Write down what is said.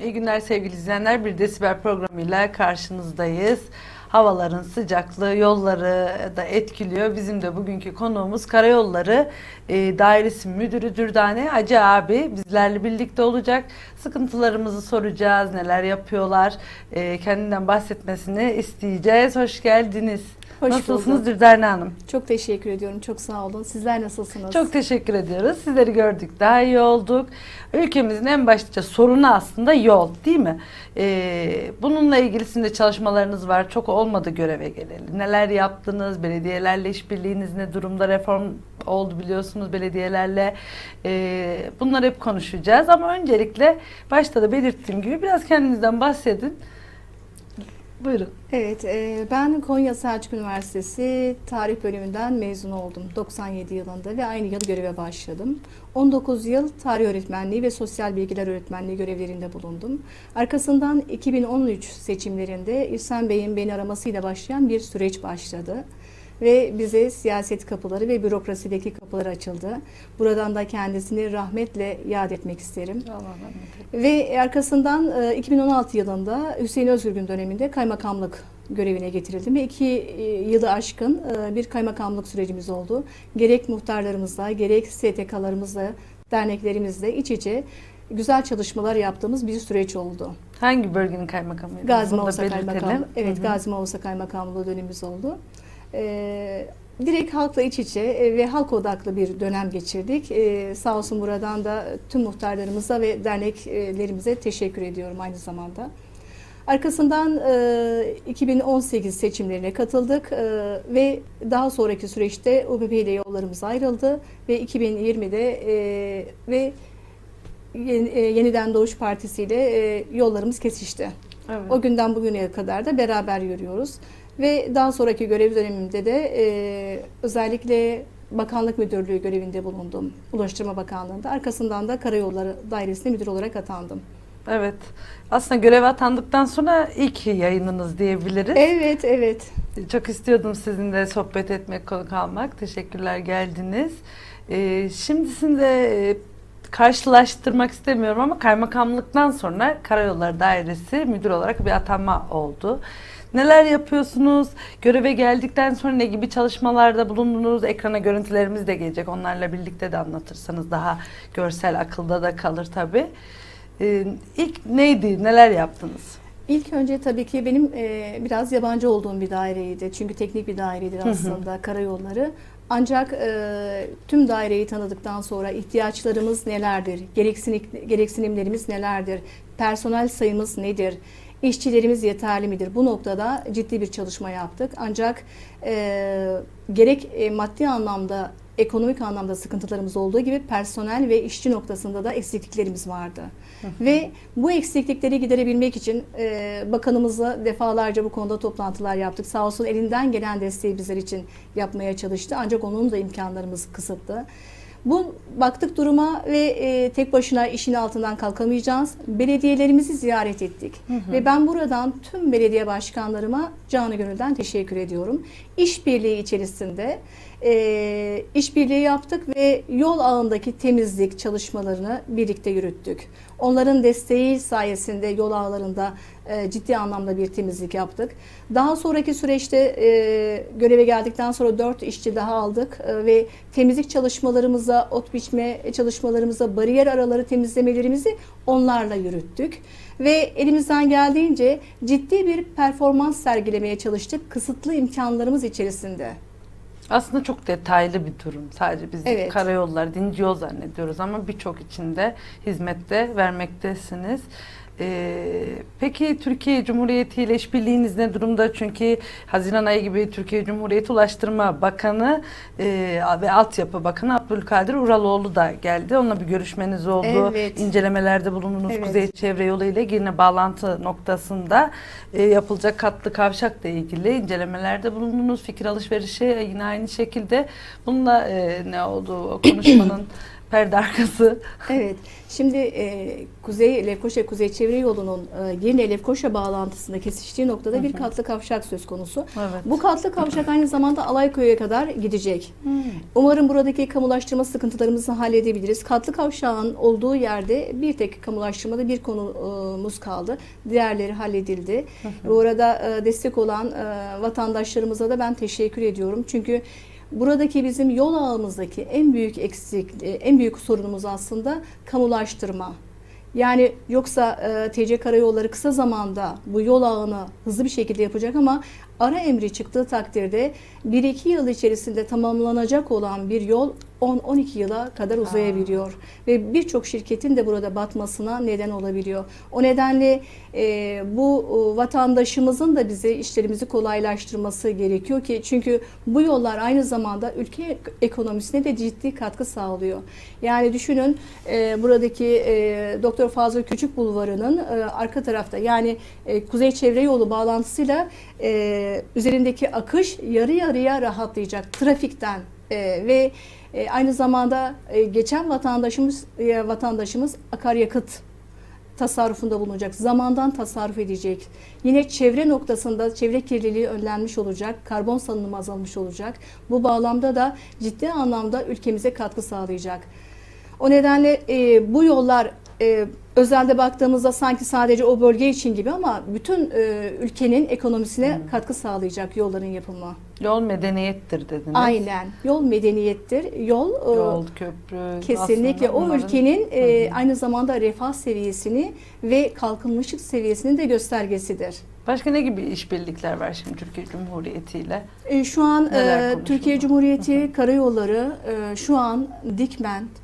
İyi günler sevgili izleyenler. Bir Desibel programıyla karşınızdayız. Havaların sıcaklığı yolları da etkiliyor. Bizim de bugünkü konuğumuz Karayolları e, Dairesi Müdürü Dürdane Hacı abi bizlerle birlikte olacak. Sıkıntılarımızı soracağız, neler yapıyorlar, e, kendinden bahsetmesini isteyeceğiz. Hoş geldiniz. Hoş Nasılsınız bulduk. Dürdane Hanım? Çok teşekkür ediyorum. Çok sağ olun. Sizler nasılsınız? Çok teşekkür ediyoruz. Sizleri gördük, daha iyi olduk. Ülkemizin en başlıca sorunu aslında yol, değil mi? Ee, bununla ilgilisinde çalışmalarınız var. Çok olmadı göreve geleli. Neler yaptınız? Belediyelerle işbirliğiniz ne durumda? Reform oldu biliyorsunuz belediyelerle. Ee, bunları hep konuşacağız. Ama öncelikle başta da belirttiğim gibi biraz kendinizden bahsedin. Buyurun. Evet, e, ben Konya Selçuk Üniversitesi Tarih Bölümünden mezun oldum 97 yılında ve aynı yıl göreve başladım. 19 yıl tarih öğretmenliği ve sosyal bilgiler öğretmenliği görevlerinde bulundum. Arkasından 2013 seçimlerinde İhsan Bey'in beni aramasıyla başlayan bir süreç başladı. Ve bize siyaset kapıları ve bürokrasideki kapılar açıldı. Buradan da kendisini rahmetle yad etmek isterim. Allah eylesin. Ve arkasından e, 2016 yılında Hüseyin Özgürgün döneminde kaymakamlık görevine getirildim ve iki e, yılı aşkın e, bir kaymakamlık sürecimiz oldu. Gerek muhtarlarımızla, gerek STK'larımızla, derneklerimizle iç içe güzel çalışmalar yaptığımız bir süreç oldu. Hangi bölgenin kaymakamıydı? Gazi Mausa. Kaymakamlığı, evet Hı hı. Gazi Mausa Kaymakamlığı dönemimiz oldu. Ee, direkt halkla iç içe e, ve halk odaklı bir dönem geçirdik. Ee, sağ olsun buradan da tüm muhtarlarımıza ve derneklerimize teşekkür ediyorum aynı zamanda. Arkasından e, 2018 seçimlerine katıldık e, ve daha sonraki süreçte UBP ile yollarımız ayrıldı ve 2020'de e, ve Yeni- e, Yeniden Doğuş Partisi ile e, yollarımız kesişti. Evet. O günden bugüne kadar da beraber yürüyoruz. Ve daha sonraki görev dönemimde de e, özellikle Bakanlık Müdürlüğü görevinde bulundum. Ulaştırma Bakanlığı'nda. Arkasından da Karayolları Dairesi'ne müdür olarak atandım. Evet. Aslında göreve atandıktan sonra ilk yayınınız diyebiliriz. Evet, evet. Çok istiyordum sizinle sohbet etmek, konuk almak. Teşekkürler geldiniz. Ee, şimdi sizinle e, karşılaştırmak istemiyorum ama kaymakamlıktan sonra Karayolları Dairesi müdür olarak bir atanma oldu. Neler yapıyorsunuz? Göreve geldikten sonra ne gibi çalışmalarda bulundunuz? Ekrana görüntülerimiz de gelecek. Onlarla birlikte de anlatırsanız daha görsel akılda da kalır tabii. Ee, ilk neydi? Neler yaptınız? İlk önce tabii ki benim e, biraz yabancı olduğum bir daireydi. Çünkü teknik bir daireydi hı. aslında karayolları. Ancak e, tüm daireyi tanıdıktan sonra ihtiyaçlarımız nelerdir, gereksinik, gereksinimlerimiz nelerdir, personel sayımız nedir, işçilerimiz yeterli midir? Bu noktada ciddi bir çalışma yaptık. Ancak e, gerek e, maddi anlamda, ekonomik anlamda sıkıntılarımız olduğu gibi personel ve işçi noktasında da eksikliklerimiz vardı. Ve bu eksiklikleri giderebilmek için e, bakanımızla defalarca bu konuda toplantılar yaptık. Sağ olsun elinden gelen desteği bizler için yapmaya çalıştı. Ancak onun da imkanlarımız kısıtlı. Bu baktık duruma ve e, tek başına işin altından kalkamayacağız. Belediyelerimizi ziyaret ettik. Ve ben buradan tüm belediye başkanlarıma canı gönülden teşekkür ediyorum. İşbirliği içerisinde e, işbirliği yaptık ve yol ağındaki temizlik çalışmalarını birlikte yürüttük. Onların desteği sayesinde yol ağlarında e, ciddi anlamda bir temizlik yaptık. Daha sonraki süreçte e, göreve geldikten sonra 4 işçi daha aldık e, ve temizlik çalışmalarımıza, ot biçme çalışmalarımıza, bariyer araları temizlemelerimizi onlarla yürüttük. Ve elimizden geldiğince ciddi bir performans sergilemeye çalıştık kısıtlı imkanlarımız içerisinde. Aslında çok detaylı bir durum. Sadece biz Evet. karayollar, dinci yol zannediyoruz ama birçok içinde hizmette vermektesiniz. Ee, peki Türkiye Cumhuriyeti ile işbirliğiniz ne durumda? Çünkü Haziran ayı gibi Türkiye Cumhuriyeti Ulaştırma Bakanı e, ve Altyapı Bakanı Abdülkadir Uraloğlu da geldi. Onunla bir görüşmeniz oldu. Evet. İncelemelerde bulundunuz. Evet. Kuzey Çevre Yolu ile Girne bağlantı noktasında e, yapılacak katlı kavşakla ilgili incelemelerde bulundunuz. Fikir alışverişi yine aynı şekilde. Bununla e, ne oldu o konuşmanın perde arkası. Evet. Şimdi e, Kuzey Lefkoşa Kuzey Çevre Yolu'nun e, Girne Lefkoşa bağlantısında kesiştiği noktada bir katlı kavşak söz konusu. Evet. Bu katlı kavşak aynı zamanda Alayköy'e kadar gidecek. Hmm. Umarım buradaki kamulaştırma sıkıntılarımızı halledebiliriz. Katlı kavşağın olduğu yerde bir tek kamulaştırmada bir konumuz kaldı. Diğerleri halledildi. Bu arada e, destek olan e, vatandaşlarımıza da ben teşekkür ediyorum. Çünkü buradaki bizim yol ağımızdaki en büyük eksik, e, en büyük sorunumuz aslında kamulaştırma. Yani yoksa e, TC Karayolları kısa zamanda bu yol ağını hızlı bir şekilde yapacak ama ara emri çıktığı takdirde 1-2 yıl içerisinde tamamlanacak olan bir yol 10-12 yıla kadar uzayabiliyor. Ve birçok şirketin de burada batmasına neden olabiliyor. O nedenle e, bu e, vatandaşımızın da bize işlerimizi kolaylaştırması gerekiyor ki çünkü bu yollar aynı zamanda ülke ekonomisine de ciddi katkı sağlıyor. Yani düşünün e, buradaki e, Doktor Fazıl Küçük Bulvarı'nın e, arka tarafta yani e, Kuzey Çevre Yolu bağlantısıyla e, üzerindeki akış yarı yarıya rahatlayacak trafikten e, ve e, aynı zamanda e, geçen vatandaşımız e, vatandaşımız akaryakıt tasarrufunda bulunacak. Zamandan tasarruf edecek. Yine çevre noktasında çevre kirliliği önlenmiş olacak. Karbon salınımı azalmış olacak. Bu bağlamda da ciddi anlamda ülkemize katkı sağlayacak. O nedenle e, bu yollar e, özelde baktığımızda sanki sadece o bölge için gibi ama bütün e, ülkenin ekonomisine katkı sağlayacak yolların yapımı. Yol medeniyettir dediniz. Aynen. Yol medeniyettir. Yol, e, Yol, köprü. kesinlikle o bunların- ülkenin e, aynı zamanda refah seviyesini ve kalkınmışlık seviyesinin de göstergesidir. Başka ne gibi işbirlikler var şimdi Türkiye Cumhuriyeti ile? E, Şu an e? Türkiye Cumhuriyeti Karayolları e, şu an Dikmen,